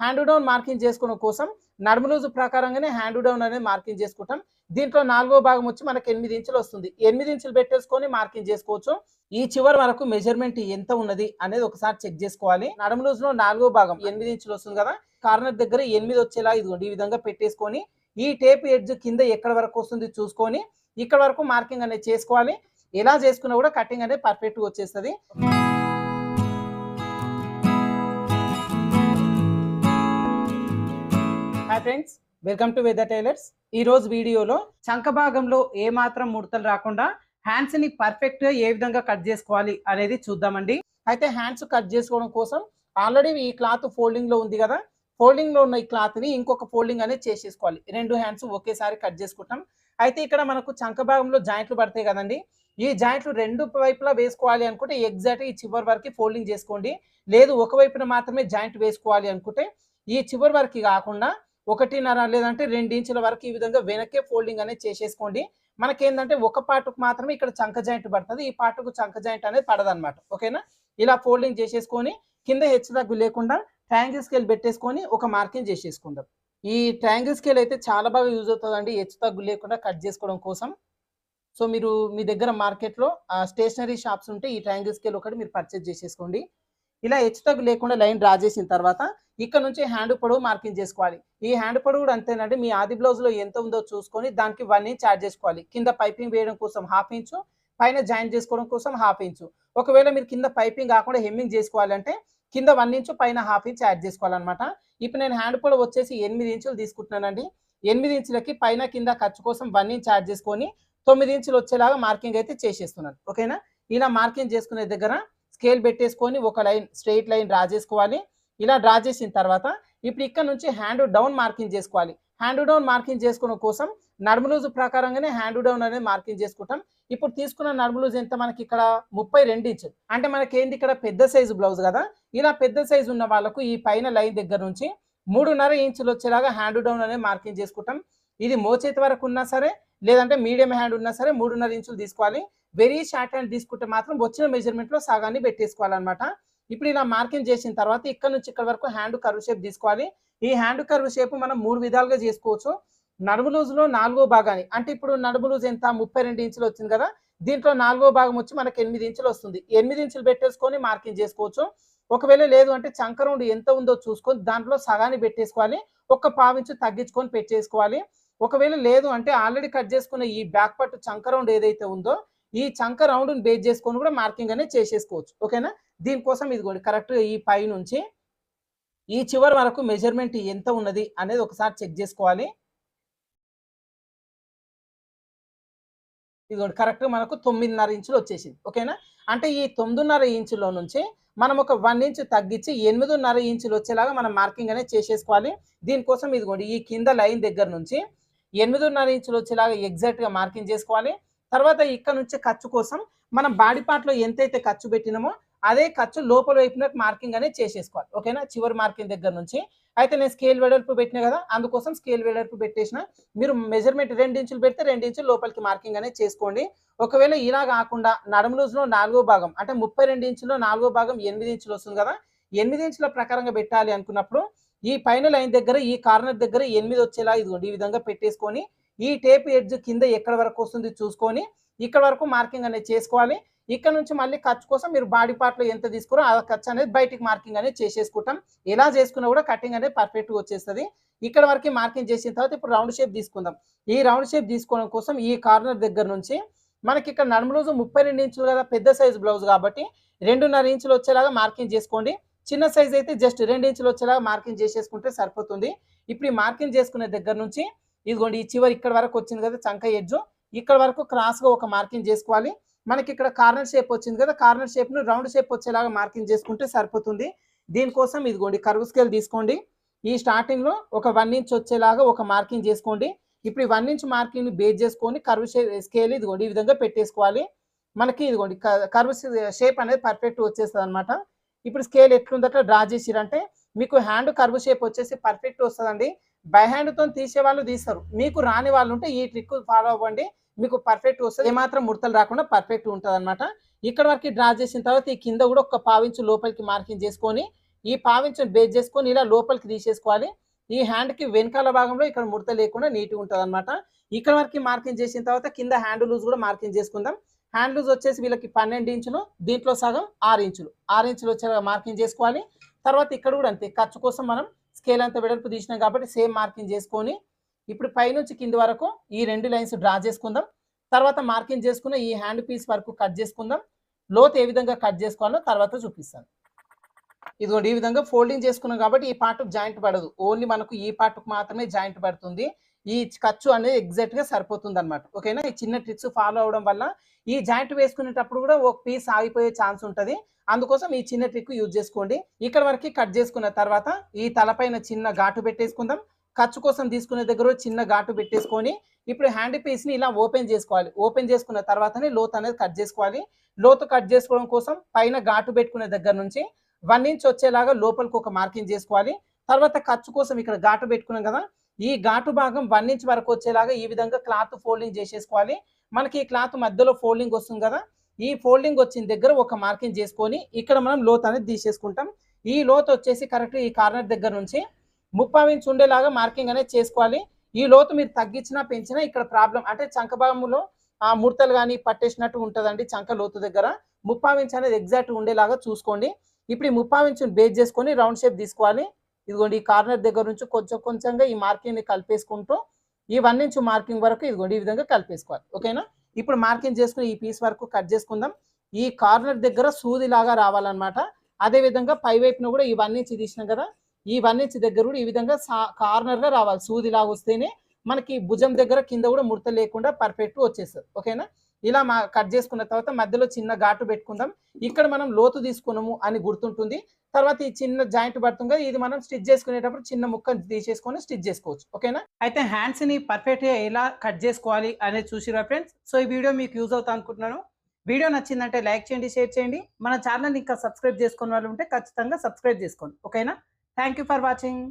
Hand down marking చేసుకోవడం కోసం నడుము లూజు ప్రకారంగానే హ్యాండ్ డౌన్ అనేది మార్కింగ్ చేసుకుంటాం. దీంట్లో నాలుగో భాగం వచ్చి మనకు ఎనిమిది ఇంచులు వస్తుంది. ఎనిమిది ఇంచులు పెట్టేసుకొని మార్కింగ్ చేసుకోవచ్చు. ఈ చివరి వరకు మెజర్మెంట్ ఎంత ఉన్నది అనేది ఒకసారి చెక్ చేసుకోవాలి. నడుము లో నాలుగో భాగం ఎనిమిది ఇంచులు వస్తుంది కదా. కార్నర్ దగ్గర ఎనిమిది వచ్చేలా ఇదిగోండి. ఈ విధంగా పెట్టేసుకొని ఈ టేప్ ఎడ్జ్ కింద ఎక్కడ వరకు వస్తుంది చూసుకొని ఇక్కడ వరకు మార్కింగ్ అనేది చేసుకోవాలి. ఎలా చేసుకున్నా కూడా కటింగ్ అనేది పర్ఫెక్ట్గా వచ్చేస్తుంది. Hi friends welcome to weather tailors ఈ రోజు వీడియోలో చంక భాగంలో ఏ మాత్రం ముడతలు రాకుండా హ్యాండ్స్ని పర్ఫెక్ట్గా ఏ విధంగా కట్ చేసుకోవాలి అనేది చూద్దామండి. అయితే హ్యాండ్స్ కట్ చేసుకోవడం కోసం ఆల్రెడీ ఈ క్లాత్ ఫోల్డింగ్లో ఉంది కదా. ఫోల్డింగ్లో ఉన్న ఈ క్లాత్ని ఇంకొక ఫోల్డింగ్ అనేది చేసేసుకోవాలి. రెండు హ్యాండ్స్ ఒకేసారి కట్ చేసుకుంటాం. అయితే ఇక్కడ మనకు చంక భాగంలో జాయింట్లు పడతాయి కదండి. ఈ జాయింట్లు రెండు వైపులా వేసుకోవాలి అనుకుంటే ఎగ్జాక్ట్ ఈ చివరి వరకు ఫోల్డింగ్ చేసుకోండి. లేదు ఒక వైపున మాత్రమే జాయింట్ వేసుకోవాలి అనుకుంటే ఈ చివరి వరకు కాకుండా ఒకటిన్నర లేదంటే రెండు ఇంచుల వరకు ఈ విధంగా వెనకే ఫోల్డింగ్ అనేది చేసేసుకోండి. మనకేంటంటే ఒక పాటుకు మాత్రమే ఇక్కడ చంక జాయింట్ పడుతుంది. ఈ పాటుకు చంక జాయింట్ అనేది పడదనమాట ఓకేనా? ఇలా ఫోల్డింగ్ చేసేసుకొని కింద హెచ్చు తగ్గు లేకుండా ట్రయాంగిల్ స్కేల్ పెట్టేసుకొని ఒక మార్కింగ్ చేసేసుకుందాం. ఈ ట్రయాంగిల్ స్కేల్ అయితే చాలా బాగా యూజ్ అవుతుందండి. హెచ్చు తగ్గు లేకుండా కట్ చేసుకోవడం కోసం. సో మీరు మీ దగ్గర మార్కెట్లో స్టేషనరీ షాప్స్ ఉంటే ఈ ట్రయాంగిల్ స్కేల్ ఒకటి మీరు పర్చేజ్ చేసేసుకోండి. ఇలా హెచ్చు తగ్గు లేకుండా లైన్ డ్రా చేసిన తర్వాత ఇక్కడ నుంచి హ్యాండ్ పొడవు మార్కింగ్ చేసుకోవాలి. ఈ హ్యాండ్ పొడవు కూడా అంతేనండి మీ ఆది బ్లౌజ్లో ఎంత ఉందో చూసుకొని దానికి వన్ ఇంచ్ యాడ్ చేసుకోవాలి. కింద పైపింగ్ వేయడం కోసం హాఫ్ ఇంచు పైన జాయిన్ చేసుకోవడం కోసం హాఫ్ ఇంచు. ఒకవేళ మీరు కింద పైపింగ్ కాకుండా హెమ్మింగ్ చేసుకోవాలంటే కింద వన్ ఇంచు పైన హాఫ్ ఇంచ్ యాడ్ చేసుకోవాలన్నమాట. ఇప్పుడు నేను హ్యాండ్ పొడవు వచ్చేసి ఎనిమిది ఇంచులు తీసుకుంటున్నానండి. ఎనిమిది ఇంచులకి పైన కింద ఖర్చు కోసం వన్ ఇంచ్ యాడ్ చేసుకొని తొమ్మిది ఇంచులు వచ్చేలాగా మార్కింగ్ అయితే చేసేస్తున్నాను. ఓకేనా? ఇలా మార్కింగ్ చేసుకునే దగ్గర స్కేల్ పెట్టేసుకొని ఒక లైన్ స్ట్రెయిట్ లైన్ డ్రా చేసుకోవాలి. ఇలా డ్రా చేసిన తర్వాత ఇప్పుడు ఇక్కడ నుంచి హ్యాండ్ డౌన్ మార్కింగ్ చేసుకోవాలి. హ్యాండ్ డౌన్ మార్కింగ్ చేసుకోవడం కోసం నడుము లూజు ప్రకారంగానే హ్యాండ్ డౌన్ అనేది మార్కింగ్ చేసుకుంటాం. ఇప్పుడు తీసుకున్న నడుము లూజ్ ఎంత మనకి ఇక్కడ? ముప్పై రెండు ఇంచులు అంటే మనకి ఏంది ఇక్కడ? పెద్ద సైజు బ్లౌజ్ కదా. ఇలా పెద్ద సైజు ఉన్న వాళ్ళకు ఈ పైన లైన్ దగ్గర నుంచి మూడున్నర ఇంచులు వచ్చేలాగా హ్యాండ్ డౌన్ అనేది మార్కింగ్ చేసుకుంటాం. ఇది మోచేతి వరకు ఉన్నా సరే లేదంటే మీడియం హ్యాండ్ ఉన్నా సరే మూడున్నర ఇంచులు తీసుకోవాలి. వెరీ షార్ట్ హ్యాండ్ తీసుకుంటే మాత్రం వచ్చిన మెజర్మెంట్లో సగాన్ని పెట్టేసుకోవాలన్నమాట. ఇప్పుడు ఇలా మార్కింగ్ చేసిన తర్వాత ఇక్కడ నుంచి ఇక్కడ వరకు హ్యాండ్ కర్వ్ షేప్ తీసుకోవాలి. ఈ హ్యాండ్ కర్వ్ షేప్ మనం మూడు విధాలుగా చేసుకోవచ్చు. నడుము లూజ్లో నాలుగో భాగాన్ని అంటే ఇప్పుడు నడుము లూజ్ ఎంత? ముప్పై రెండు ఇంచులు వచ్చింది కదా? దీంట్లో నాలుగో భాగం వచ్చి మనకి ఎనిమిది ఇంచులు వస్తుంది. ఎనిమిది ఇంచులు పెట్టేసుకొని మార్కింగ్ చేసుకోవచ్చు. ఒకవేళ లేదు అంటే చంక రౌండ్ ఎంత ఉందో చూసుకొని దాంట్లో సగాన్ని పెట్టేసుకోవాలి. ఒక పావించు తగ్గించుకొని పెట్టేసుకోవాలి. ఒకవేళ లేదు అంటే ఆల్రెడీ కట్ చేసుకున్న ఈ బ్యాక్ పట్టు చంక రౌండ్ ఏదైతే ఉందో ఈ చంక రౌండ్ని బేస్ చేసుకొని కూడా మార్కింగ్ అనేది చేసేసుకోవచ్చు. ఓకేనా దీనికోసం ఇదిగోండి కరెక్ట్గా ఈ పై నుంచి ఈ చివరి వరకు మెజర్మెంట్ ఎంత ఉన్నది అనేది ఒకసారి చెక్ చేసుకోవాలి. ఇదిగోండి కరెక్ట్గా మనకు తొమ్మిదిన్నర ఇంచులు వచ్చేసింది. ఓకేనా అంటే ఈ తొమ్మిదిన్నర ఇంచులో నుంచి మనం ఒక వన్ ఇంచ్ తగ్గించి ఎనిమిదిన్నర ఇంచులు వచ్చేలాగా మనం మార్కింగ్ అనేది చేసేసుకోవాలి. దీనికోసం ఇదిగోండి ఈ కింద లైన్ దగ్గర నుంచి ఎనిమిదిన్నర ఇంచులు వచ్చేలాగా ఎగ్జాక్ట్గా మార్కింగ్ చేసుకోవాలి. తర్వాత ఇక్కడ నుంచి ఖర్చు కోసం మనం బాడీ పార్ట్లో ఎంతైతే ఖర్చు పెట్టినామో అదే ఖర్చు లోపల వైపున మార్కింగ్ అనేది చేసేసుకోవాలి. ఓకేనా? చివరి మార్కింగ్ దగ్గర నుంచి. అయితే నేను స్కేల్ వెడల్పు పెట్టినా కదా అందుకోసం స్కేల్ వెడల్పు పెట్టేసిన. మీరు మెజర్మెంట్ రెండు ఇంచులు పెడితే రెండు ఇంచులు లోపలికి మార్కింగ్ అనేది చేసుకోండి. ఒకవేళ ఇలా కాకుండా నడుము రోజులో నాలుగో భాగం అంటే ముప్పై రెండు ఇంచులో నాలుగో భాగం ఎనిమిది ఇంచులు వస్తుంది కదా ఎనిమిది ఇంచుల ప్రకారంగా పెట్టాలి అనుకున్నప్పుడు ఈ పైన లైన్ దగ్గర ఈ కార్నర్ దగ్గర ఎనిమిది వచ్చేలా ఇదిగోండి ఈ విధంగా పెట్టేసుకొని ఈ టేప్ ఎడ్జ్ కింద ఎక్కడ వరకు వస్తుంది చూసుకొని ఇక్కడ వరకు మార్కింగ్ అనేది చేసుకోవాలి. ఇక్కడ నుంచి మళ్ళీ ఖర్చు కోసం మీరు బాడీ పార్ట్లో ఎంత తీసుకురో ఆ ఖర్చు అనేది బయటికి మార్కింగ్ అనేది చేసేసుకుంటాం. ఎలా చేసుకున్నా కూడా కటింగ్ అనేది పర్ఫెక్ట్గా వచ్చేస్తుంది. ఇక్కడ వరకు మార్కింగ్ చేసిన తర్వాత ఇప్పుడు రౌండ్ షేప్ తీసుకుందాం. ఈ రౌండ్ షేప్ తీసుకోవడం కోసం ఈ కార్నర్ దగ్గర నుంచి మనకి ఇక్కడ నడుము రోజు ముప్పై రెండు ఇంచులు కదా పెద్ద సైజ్ బ్లౌజ్ కాబట్టి రెండున్నర ఇంచులు వచ్చేలాగా మార్కింగ్ చేసుకోండి. చిన్న సైజ్ అయితే జస్ట్ రెండు ఇంచులు వచ్చేలాగా మార్కింగ్ చేసేసుకుంటే సరిపోతుంది. ఇప్పుడు ఈ మార్కింగ్ చేసుకునే దగ్గర నుంచి ఇదిగోండి ఈ చివరి ఇక్కడ వరకు వచ్చింది కదా చంక ఎడ్జు. ఇక్కడ వరకు క్రాస్గా ఒక మార్కింగ్ చేసుకోవాలి. మనకి ఇక్కడ కార్నర్ షేప్ వచ్చింది కదా కార్నర్ షేప్ను రౌండ్ షేప్ వచ్చేలాగా మార్కింగ్ చేసుకుంటే సరిపోతుంది. దీనికోసం ఇదిగోండి కరువు స్కేల్ తీసుకోండి. ఈ స్టార్టింగ్లో ఒక వన్ ఇంచ్ వచ్చేలాగా ఒక మార్కింగ్ చేసుకోండి. ఇప్పుడు ఈ వన్ ఇంచ్ మార్కింగ్ని బేస్ చేసుకొని కరువు స్కేల్ ఇదిగోండి ఈ విధంగా పెట్టేసుకోవాలి. మనకి ఇదిగోండి కర్వ్ షేప్ అనేది పర్ఫెక్ట్ వచ్చేస్తుంది అనమాట ఇప్పుడు స్కేల్ ఎట్లుందట డ్రా చేసిరంటే మీకు హ్యాండ్ కర్వ్ షేప్ వచ్చేసి పర్ఫెక్ట్ వస్తుందండి. బై హ్యాండ్తో తీసే వాళ్ళు తీస్తారు. మీకు రాని వాళ్ళు ఉంటే ఈ ట్రిక్ ఫాలో అవ్వండి. మీకు పర్ఫెక్ట్ వస్తుంది. ఏమాత్రం ముడతలు రాకుండా పర్ఫెక్ట్ ఉంటుంది అనమాట ఇక్కడ వరకు డ్రా చేసిన తర్వాత ఈ కింద కూడా ఒక పావించు లోపలికి మార్కింగ్ చేసుకొని ఈ పావించుని బేస్ చేసుకొని ఇలా లోపలికి తీసేసుకోవాలి. ఈ హ్యాండ్కి వెనకాల భాగంలో ఇక్కడ ముడత లేకుండా నీట్గా ఉంటుంది అనమాట ఇక్కడ వరకు మార్కింగ్ చేసిన తర్వాత కింద హ్యాండ్ లూజ్ కూడా మార్కింగ్ చేసుకుందాం. హ్యాండ్ లూజ్ వచ్చేసి వీళ్ళకి పన్నెండు ఇంచులు దీంట్లో సగం ఆరు ఇంచులు. ఆరు ఇంచులు వచ్చేలా మార్కింగ్ చేసుకోవాలి. తర్వాత ఇక్కడ కూడా అంతే. ఖర్చు కోసం మనం స్కేల్ అంత వెడల్పు తీసినాం కాబట్టి సేమ్ మార్కింగ్ చేసుకొని ఇప్పుడు పైనుంచి కింది వరకు ఈ రెండు లైన్స్ డ్రా చేసుకుందాం. తర్వాత మార్కింగ్ చేసుకున్న ఈ హ్యాండ్ పీస్ వరకు కట్ చేసుకుందాం. లోత్ ఏ విధంగా కట్ చేసుకోవాలో తర్వాత చూపిస్తాను. ఇదిగోండి ఈ విధంగా ఫోల్డింగ్ చేసుకున్నాం కాబట్టి ఈ పార్ట్ జాయింట్ పడదు. ఓన్లీ మనకు ఈ పార్ట్కు మాత్రమే జాయింట్ పడుతుంది. ఈ ఖర్చు అనేది ఎగ్జాక్ట్గా సరిపోతుంది అనమాట ఓకేనా? ఈ చిన్న ట్రిక్స్ ఫాలో అవడం వల్ల ఈ జాయింట్ వేసుకునేటప్పుడు కూడా ఒక పీస్ ఆగిపోయే ఛాన్స్ ఉంటుంది. అందుకోసం ఈ చిన్న ట్రిక్ యూజ్ చేసుకోండి. ఇక్కడ వరకు కట్ చేసుకున్న తర్వాత ఈ తలపైన చిన్న ఘాటు పెట్టేసుకుందాం. ఖర్చు కోసం తీసుకునే దగ్గర చిన్న ఘాటు పెట్టేసుకొని ఇప్పుడు హ్యాండ్ పీస్ని ఇలా ఓపెన్ చేసుకోవాలి. ఓపెన్ చేసుకున్న తర్వాతనే లోత్ అనేది కట్ చేసుకోవాలి. లోతు కట్ చేసుకోవడం కోసం పైన ఘాటు పెట్టుకునే దగ్గర నుంచి వన్ ఇంచ్ వచ్చేలాగా లోపలికి ఒక మార్కింగ్ చేసుకోవాలి. తర్వాత ఖర్చు కోసం ఇక్కడ ఘాటు పెట్టుకున్నాం కదా ఈ ఘాటు భాగం వన్ ఇంచ్ వరకు వచ్చేలాగా ఈ విధంగా క్లాత్ ఫోల్డింగ్ చేసేసుకోవాలి. మనకి ఈ క్లాత్ మధ్యలో ఫోల్డింగ్ వస్తుంది కదా ఈ ఫోల్డింగ్ వచ్చిన దగ్గర ఒక మార్కింగ్ చేసుకొని ఇక్కడ మనం లోత్ అనేది తీసేసుకుంటాం. ఈ లోత్ వచ్చేసి కరెక్ట్ ఈ కార్నర్ దగ్గర నుంచి ముప్పై ఇంచ్ ఉండేలాగా మార్కింగ్ అనేది చేసుకోవాలి. ఈ లోతు మీరు తగ్గించినా పెంచినా ఇక్కడ ప్రాబ్లం అంటే చంకభాగంలో ఆ ముడతలు కానీ పట్టేసినట్టు ఉంటుందండి చంక లోతు దగ్గర. ముప్పై ఇంచ్ అనేది ఎగ్జాక్ట్ ఉండేలాగా చూసుకోండి. ఇప్పుడు ఈ ముప్పై ఇంచుని బేస్ చేసుకొని రౌండ్ షేప్ తీసుకోవాలి. ఇదిగోండి ఈ కార్నర్ దగ్గర నుంచి కొంచెం కొంచెంగా ఈ మార్కింగ్ని కలిపేసుకుంటూ ఈ వన్ ఇంచ్ మార్కింగ్ వరకు ఇదిగోండి ఈ విధంగా కలిపేసుకోవాలి. ఓకేనా? ఇప్పుడు మార్కింగ్ చేసుకుని ఈ పీస్ వరకు కట్ చేసుకుందాం. ఈ కార్నర్ దగ్గర సూది లాగా రావాలన్నమాట. అదే విధంగా పై వైపున కూడా ఈ వన్ ఇంచ్ తీసినాం కదా. ఈ వన్ ఇంచ్ దగ్గర కూడా ఈ విధంగా కార్నర్గా రావాలి. సూది లాగా వస్తేనే మనకి భుజం దగ్గర కింద కూడా ముడత లేకుండా పర్ఫెక్ట్ వచ్చేస్తుంది. ఓకేనా? ఇలా మా కట్ చేసుకున్న తర్వాత మధ్యలో చిన్న ఘాటు పెట్టుకుందాం. ఇక్కడ మనం లోతు తీసుకున్నాము అని గుర్తుంటుంది. తర్వాత ఈ చిన్న జాయింట్ పడుతుంది కదా, ఇది మనం స్టిచ్ చేసుకునేటప్పుడు చిన్న ముక్క తీసేసుకొని స్టిచ్ చేసుకోవచ్చు. ఓకేనా? అయితే హ్యాండ్స్ని పర్ఫెక్ట్గా ఎలా కట్ చేసుకోవాలి అనేది చూసిరా ఫ్రెండ్స్? సో ఈ వీడియో మీకు యూజ్ అవుతా అనుకుంటున్నాను. వీడియో నచ్చిందంటే లైక్ చేయండి షేర్ చేయండి. మన ఛానల్ ఇంకా సబ్స్క్రైబ్ చేసుకున్న వాళ్ళు ఉంటే ఖచ్చితంగా సబ్స్క్రైబ్ చేసుకోండి. ఓకేనా? Thank you for watching.